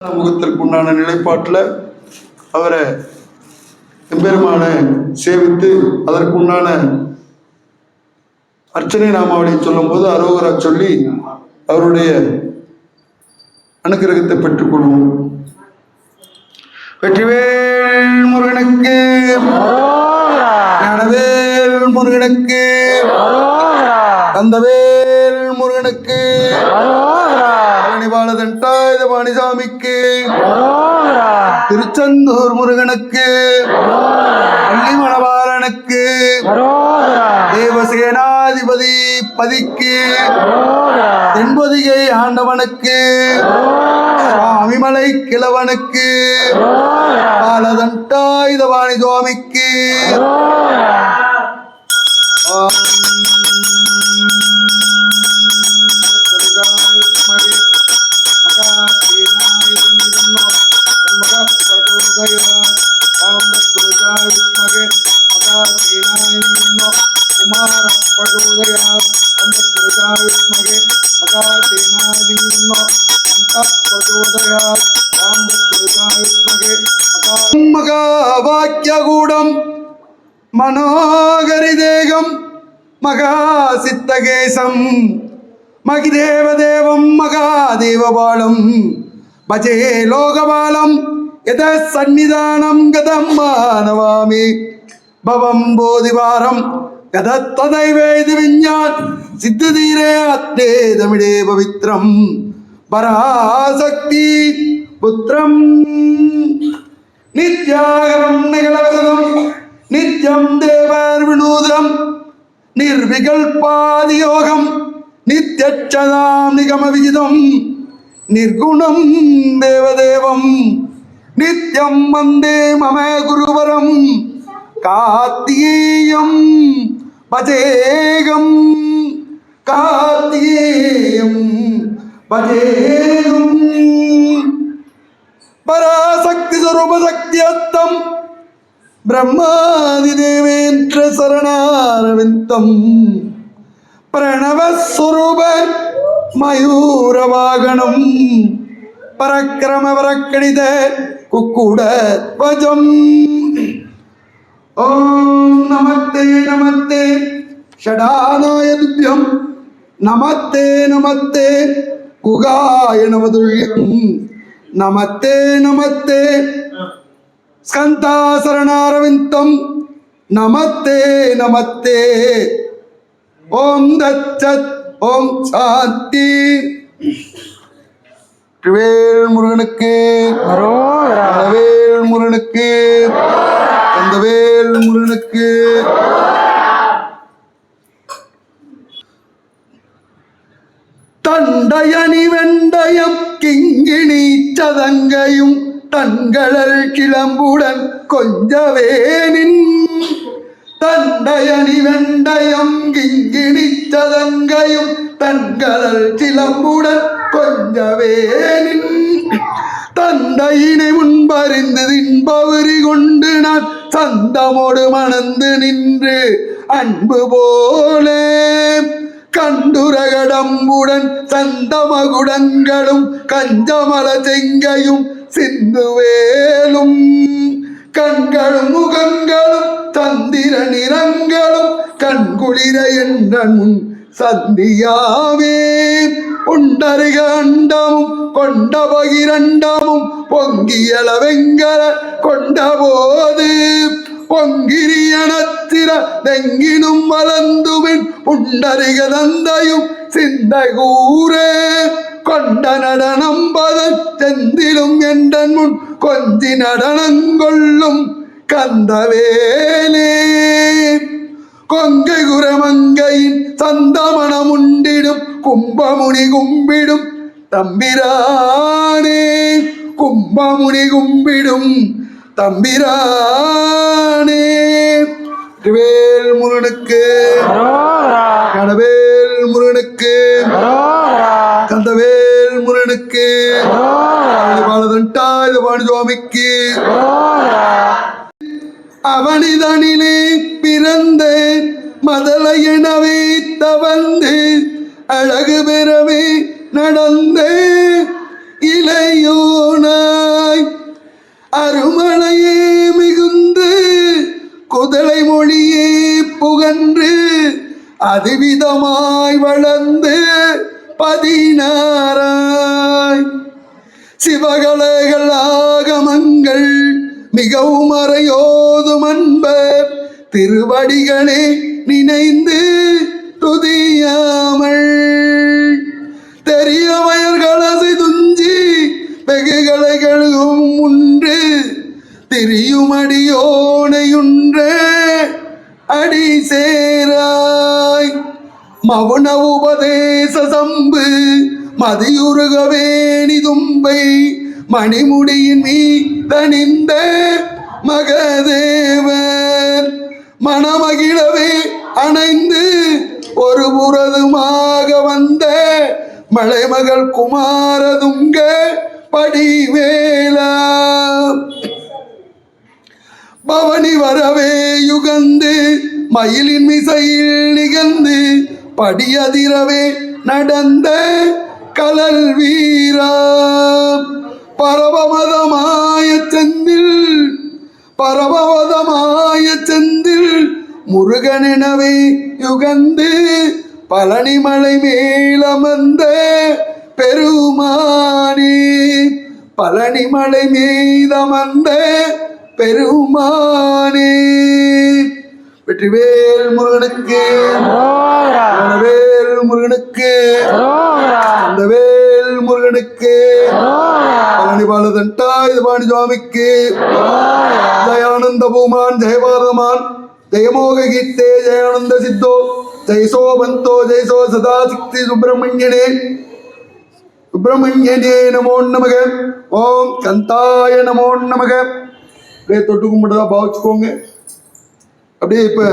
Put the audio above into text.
முகத்திற்கு உண்டான நிலைப்பாட்டில் அவரை எம்பெருமான சேவித்து அதற்கு உண்டான அர்ச்சனை நாமாவளி சொல்லும்போது அரோகரா சொல்லி அவருடைய அனுக்கிரகத்தை பெற்றுக்கொள்வோம் வெற்றிவேல் முருகனுக்கு ஞானவேல் முருகனுக்கு கந்தவேல் முருகனுக்கு வாழதண்டா தாயுத பழனிசாமிக்கு திருச்செந்தூர் முருகனுக்கு. பள்ளி தேவசேனாதிபதி பதிக்கு. தென்பதிகை ஆண்டவனுக்கு. சுவாமிமலை கிழவனுக்கு. பாலதன் தாயுத பழனி சுவாமிக்கு மகாவாக்கியகூடம் மனோகரிதேகம் மகாசித்தகேசம் மகிதேவதேவம் மகாதேவபாலம் பஜே லோகபாலம் எத சந்நிதானம் கதம் மாணவாமி பவம் போதிவாரம் கதத்ததைவேது விஞ்ஞான் சித்ததீரே அத்தே தமிழே பவித்ரம் பராசக்தி புத்திரம் நித்யாகரம் நிகழவதும் நித்யம் தேவர் வினூதம் நிர்விகல்பாதியோகம் நித்யச்சதாம் நிகம விகிதம் நிர்குணம் தேவதே നിത്യം വന്ദേ മമ ഗുരുവരം. കാർത്തികേയം ഭജേകം കാർത്തികേയം ഭജേകം പരാശക്തി സ്വരൂപശക്തിയത്തം ബ്രഹ്മാതിദേവേന്ദ്ര ശരണാരവിന്ദം. പ്രണവസ്വരൂപ മയൂരവാഗണം പരക്രമ குக்குட வஜம் ஓம் நமத்தே நமத்தே ஷடானாயதுபியம் நமத்தே நமத்தே குகாய நமதுல்யம் நமத்தே நமத்தே ஸ்கந்தா சரணாரவிந்தம் நமத்தே நமத்தே ஓம் தச்சத் ஓம் சாந்தி வேல் முருகனுக்கு வேல் முருகனுக்கு வேல் முருகனுக்கு தண்டயணி வெண்டயம் கிங்கிணி சதங்கையும் தன்களல் கிளம்புடன் கொஞ்சவேனின். தண்டயணி வெண்டயம் கிங்கிணி சதங்கையும் தன்களல் சிலம்புடன் கொஞ்சவேனின் தந்தையினை முன்பறிந்து தின்பவரி கொண்டு நான் சந்தமோடு மணந்து நின்று அன்பு போலே. கண்டுரகடம்புடன் சந்தமகுடங்களும் கஞ்சமல செங்கையும் சிந்துவேலும். கண்களும் முகங்களும் தந்திர நிறங்களும் கண்குளிர என்ற முன் சந்தியாவே உண்டரு கண்டமும் கொண்ட பகிரண்டமும் பொங்கியல வெங்கல கொண்ட போது பொங்கிரியணத்திர தெங்கினும் வளர்ந்துவின் உண்டருக தந்தையும் சிந்தை கூறே கொண்ட நடனம்பதன் செந்திலும் என்றன் முன் கொஞ்சி நடனங்கொள்ளும் கந்தவேலே. கொங்கை குரமங்கையின் சந்தமணம் உண்டிடும் கும்பமுனி கும்பிடும். தம்பிரானே கும்பமுனி கும்பிடும். தம்பிரானே வேல் முருகனுக்கு. கடவேல் முருகனுக்கு. கந்தவேல் முருகனுக்கு. பாலதண்டாய வாணி சுவாமிக்கு. அவனிதனிலே பிறந்த மதலையனவே தவந்து அழகு பெறவே நடந்த இளையோனாய். அருமலையே மிகுந்து குதலை மொழியே புகன்று அதிவிதமாய் வளர்ந்து பதினாராய் சிவகலைகள் ஆகமங்கள் மிகவும் அறையோதும் அன்பர் திருவடிகளே நினைந்து துதியாமல். தெரிய வயர்களது துஞ்சி வெகுகளை கழுகும் உண்டு. திரியும் அடியோனையுன்றே அடி சேராய். மவுன உபதேச சம்பு மதியுருகவேணி தும்பை. மணிமுடியின் மீதணிந்த மகதேவர் மணமகிழவே அணைந்து ஒரு புறதுமாக வந்த மலைமகள் குமாரதுங்க படிவேலா. பவனி வரவே யுகந்து மயிலின் மிசையில் நிகழ்ந்து படியதிரவே நடந்த கலல் வீரா. பரபமதமாய செந்தில் பரபவதமாய செந்தில் முருகனெனவே யுகந்து பழனிமலை மேலமர்ந்த பெருமானே. பழனிமலை மீதமர்ந்த பெருமானே. வெற்றிவேல் முருகனுக்கு வேல் முருகனுக்கு அந்த வேல் முருகனுக்கு பழனி பாலதண்டா இது பாணி சுவாமிக்கு. ஜயானந்த பூமான் ஜெயபாரதமான் ஜெயமோக கீர்த்தே ஜெயானந்த சித்தோ ஜெயசோ பந்தோ ஜெயசோ சதா சிக்தி சுப்பிரமணியனே. சுப்பிரமணியனே நமோ நமக. ஓம் கந்தாய நமோ நமக. அப்படியே தொட்டு தான் பாவிச்சுக்கோங்க. அப்படியே இப்போ